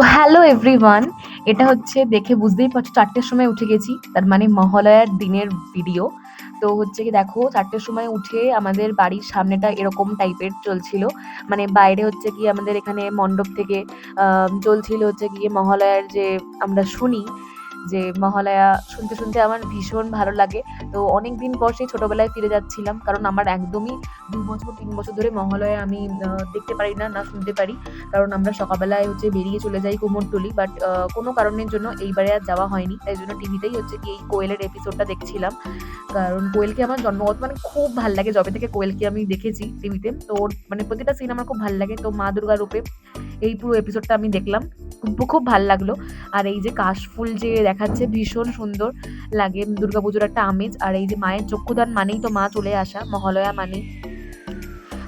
তো hello everyone এটা হচ্ছে দেখে বুঝতেই পারছ চারটের সময় উঠে গেছি, তার মানে মহালয়ার দিনের ভিডিও তো হচ্ছে কি দেখো, চারটের সময় উঠে আমাদের বাড়ির সামনেটা এরকম টাইপের চলছিল। মানে বাইরে হচ্ছে কি আমাদের এখানে মণ্ডপ থেকে চলছিল হচ্ছে গিয়ে মহালয়ার যে আমরা শুনি যে মহালয়া শুনতে শুনতে আমার ভীষণ ভালো লাগে। তো অনেক দিন পর সেই ছোটবেলায় ফিরে যাচ্ছিলাম, কারণ আমার একদমই দু বছর, তিন বছর ধরে মহালয়া আমি দেখতে পারি না না শুনতে পারি। কারণ আমরা সকালবেলায় হচ্ছে বেরিয়ে চলে যাই কুমোরটুলি বাট কোনো কারণের জন্য এইবারে আর যাওয়া হয়নি। তাই জন্য টিভিতেই হচ্ছে কি এই কোয়েলের এপিসোডটা দেখছিলাম। কারণ কোয়েলকে আমার জন্মগত মানে খুব ভালো লাগে। যবে থেকে কোয়েলকে আমি দেখেছি টিভিতে, তো মানে প্রতিটা সিন আমার খুব ভালো লাগে। তো মা দুর্গা রূপে এই পুরো এপিসোডটা আমি দেখলাম। খুব ভালো লাগল। আর এই যে কাশফুল যে দেখাচ্ছে ভীষণ সুন্দর লাগে। দুর্গাপুজোর একটা আমেজ। আর এই যে মায়ের চক্ষুদান মানেই তো মা চলে আসা, মহালয়া মানেই।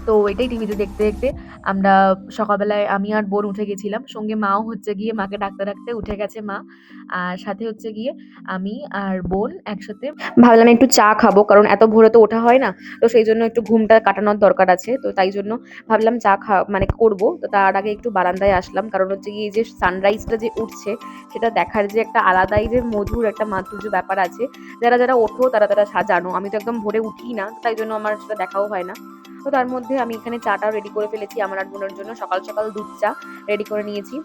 তো এটাই টিভিতে দেখতে দেখতে। আমরা সকালবেলায়, আমি আর বোন উঠে গেছিলাম। সঙ্গে মাও হচ্ছে গিয়ে মাকে ডাকতে ডাকতে উঠে গেছে মা। আর সাথে হচ্ছে গিয়ে আমি আর বোন একসাথে ভাবলাম একটু চা খাব, কারণ এত ভোরে তো ওঠা হয় না। তো সেই জন্য একটু ঘুমটা কাটানোর দরকার আছে। তো তাই জন্য ভাবলাম চা খা মানে করব। তো তার আগে একটু বারান্দায় আসলাম। কারণ হচ্ছে গিয়ে যে সানরাইজটা যে উঠছে, সেটা দেখার যে একটা আলাদাই যে মধুর একটা মাধুর্য ব্যাপার আছে। যারা যারা ওঠো, তারা তারা সাজানো আমি তো একদম ভোরে উঠি না। তাই জন্য আমার সেটা দেখাও হয় না। তো তার মধ্যে আমি এখানে চাটাও রেডি করে ফেলেছি আমার আর বোনের জন্য। সকাল সকাল দুধ চা রেডি করে নিয়েছি।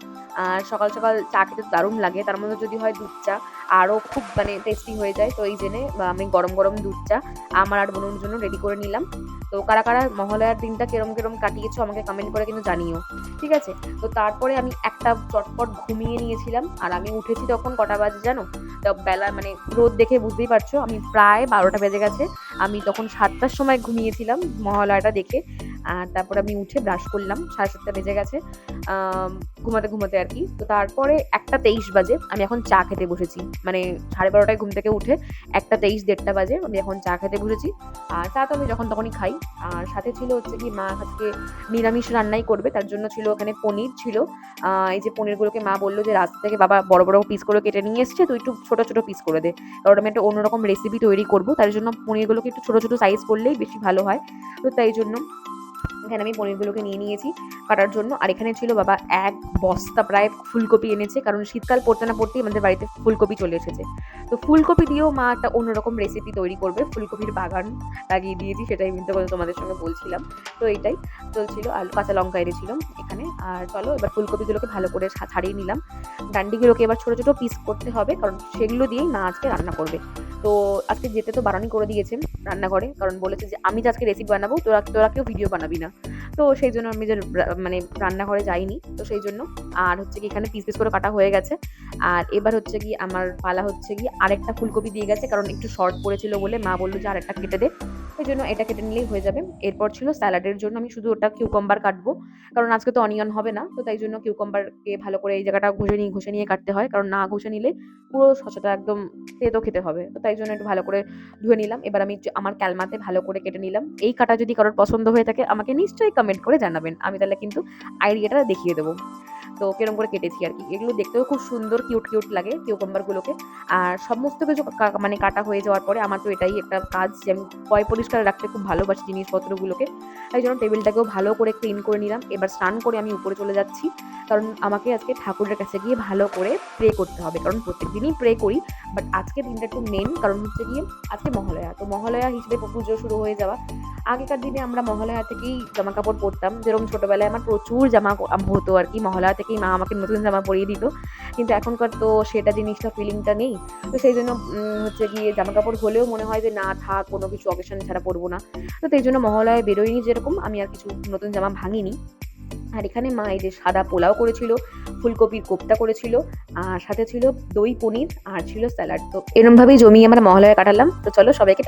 আর সকাল সকাল চা খেতে দারুণ লাগে। তার মধ্যে যদি হয় দুধ চা, আরও খুব মানে টেস্টি হয়ে যায়। তো এই জেনে আমি গরম গরম দুধ চা আমার আর বোনের জন্য রেডি করে নিলাম। তো কারা কারা মহালয়ার দিনটা কেরম কেরম কাটিয়েছো আমাকে কমেন্ট করে কিন্তু জানিও। ঠিক আছে? তো তারপরে আমি একটা চটপট ঘুমিয়ে নিয়েছিলাম। আর আমি উঠেছি তখন কটা বাজে জানো? বেলা মানে রোদ দেখে বুঝতেই পারছ, আমি প্রায় বারোটা বেজে গেছে। আমি তখন সাতটার সময় ঘুমিয়েছিলাম মহালয়াটা দেখে। আর তারপর আমি উঠে ব্রাশ করলাম, সাড়ে সাতটা বেজে গেছে ঘুমাতে ঘুমাতে আর কি। তো তারপরে একটা তেইশ বাজে, আমি এখন চা খেতে বসেছি। মানে সাড়ে বারোটায় ঘুম থেকে উঠে একটা তেইশ, দেড়টা বাজে, আমি এখন চা খেতে বসেছি। আর চা তো আমি যখন তখনই খাই। আর সাথে ছিল হচ্ছে কি মা আজকে নিরামিষ রান্নাই করবে, তার জন্য ছিল ওখানে পনির ছিল। এই যে পনিরগুলোকে মা বলল যে, রাস্তা থেকে বাবা বড় বড় পিস করে কেটে নিয়ে এসছে, তুই একটু ছোট ছোট পিস করে দে। কারণ আমি একটা অন্যরকম রেসিপি তৈরি করব, তার জন্য পনিরগুলোকে একটু ছোট ছোট সাইজ করলেই বেশি ভালো হয়। তো তাই জন্য এখানে আমি পনিরগুলোকে নিয়ে নিয়েছি কাটার জন্য। আর এখানে ছিল বাবা এক বস্তা প্রায় ফুলকপি এনেছে, কারণ শীতকাল পড়তে না পড়তেই আমাদের বাড়িতে ফুলকপি চলে এসেছে। তো ফুলকপি দিয়েও মা একটা অন্যরকম রেসিপি তৈরি করবে। ফুলকপির বাগান লাগিয়ে দিয়েছি, সেটাই মিথ্যে কথা তোমাদের সঙ্গে বলছিলাম। তো এইটাই চলছিল, আলু, কাঁচা লঙ্কা এনেছিলাম এখানে। আর চলো এবার ফুলকপিগুলোকে ভালো করে ছাড়িয়ে নিলাম। ডান্ডিগুলোকে এবার ছোটো ছোটো পিস করতে হবে, কারণ সেগুলো দিয়েই মা আজকে রান্না করবে। তো আজকে যেতে তো বারণই করে দিয়েছে রান্নাঘরে, কারণ বলেছে যে আমি যে আজকে রেসিপি বানাবো, তোরা তোরা কেউ ভিডিও বানাবি না। তো সেই জন্য আমি যে মানে রান্নাঘরে যাইনি, তো সেই জন্য আর হচ্ছে কি এখানে পিস পিস করে কাটা হয়ে গেছে। আর এবার হচ্ছে কি আমার পালা হচ্ছে কি আরেকটা ফুলকপি দিয়ে গেছে, কারণ একটু শর্ট পড়েছিল বলে মা বলল যে আরেকটা কেটে দে। ওই জন্য এটা কেটে নিলেই হয়ে যাবে। এরপর ছিল স্যালাডের জন্য আমি শুধু ওটা কিউকম্বার কাটবো। কারণ আজকে তো অনিয়ন হবে না, তো তাই জন্য কিউকাম্বারকে ভালো করে এই জায়গাটা ঘষে নিয়ে ঘষে নিয়ে কাটতে হয়। কারণ না ঘষে নিলে পুরো শসাটা একদম তেতো খেতে হবে। তো তাই জন্য একটু ভালো করে ধুয়ে নিলাম। এবার আমি আমার ক্যালমাতে ভালো করে কেটে নিলাম। এই কাটা যদি কারোর পছন্দ হয়ে থাকে, আমাকে নিশ্চয়ই কমেন্ট করে জানাবেন। আমি তাহলে কিন্তু আইডিয়াটা দেখিয়ে দেবো। তো কীরকম করে কেটেছি আর কি। এগুলো দেখতেও খুব সুন্দর কিউট কিউট লাগে কিউকাম্বারগুলোকে আর সমস্ত কিছু মানে কাটা হয়ে যাওয়ার পরে আমার তো এটাই একটা কাজ যে আমি পয় পরিষ্কার রাখতে খুব ভালোবাসি জিনিসপত্রগুলোকে তাই জন্য টেবিলটাকেও ভালো করে ক্লিন করে নিলাম। এবার স্নান করে আমি উপরে চলে যাচ্ছি। কারণ আমাকে আজকে ঠাকুরের কাছে গিয়ে ভালো করে প্রে করতে হবে। কারণ প্রত্যেক দিনই প্রে করি বাট আজকে দিনটা একটু মেন কারণ হচ্ছে গিয়ে আজকে মহালয়া। তো মহালয়া হিসেবে পুজো শুরু হয়ে যাওয়া। আগেকার দিনে আমরা মহালয়া থেকেই জামা কাপড় পরতাম। যেরকম ছোটবেলায় আমার প্রচুর জামা হতো আর কি। মহালয়া থেকেই মা আমাকে নতুন জামা পরিয়ে দিত। কিন্তু এখনকার তো সেটা জিনিসটা ফিলিংটা নেই। তো সেই জন্য হচ্ছে গিয়ে জামা কাপড় হলেও মনে হয় যে, না, থাক, কোনো কিছু অকেশন ছাড়া পরবো না। তো সেই জন্য মহালয়ায় বেরোয়নি যেরকম। আমি আর কিছু নতুন জামা ভাঙিনি। আর এখানে মা এই যে সাদা পোলাও করেছিল, ফুলকপির কোপ্তা করেছিল, আর সাথে ছিল দই পনির, আর ছিল স্যালাড। তো এরমভাবেই জমিয়ে আমরা মহালয়া কাটালাম। তো চলো সবাইকে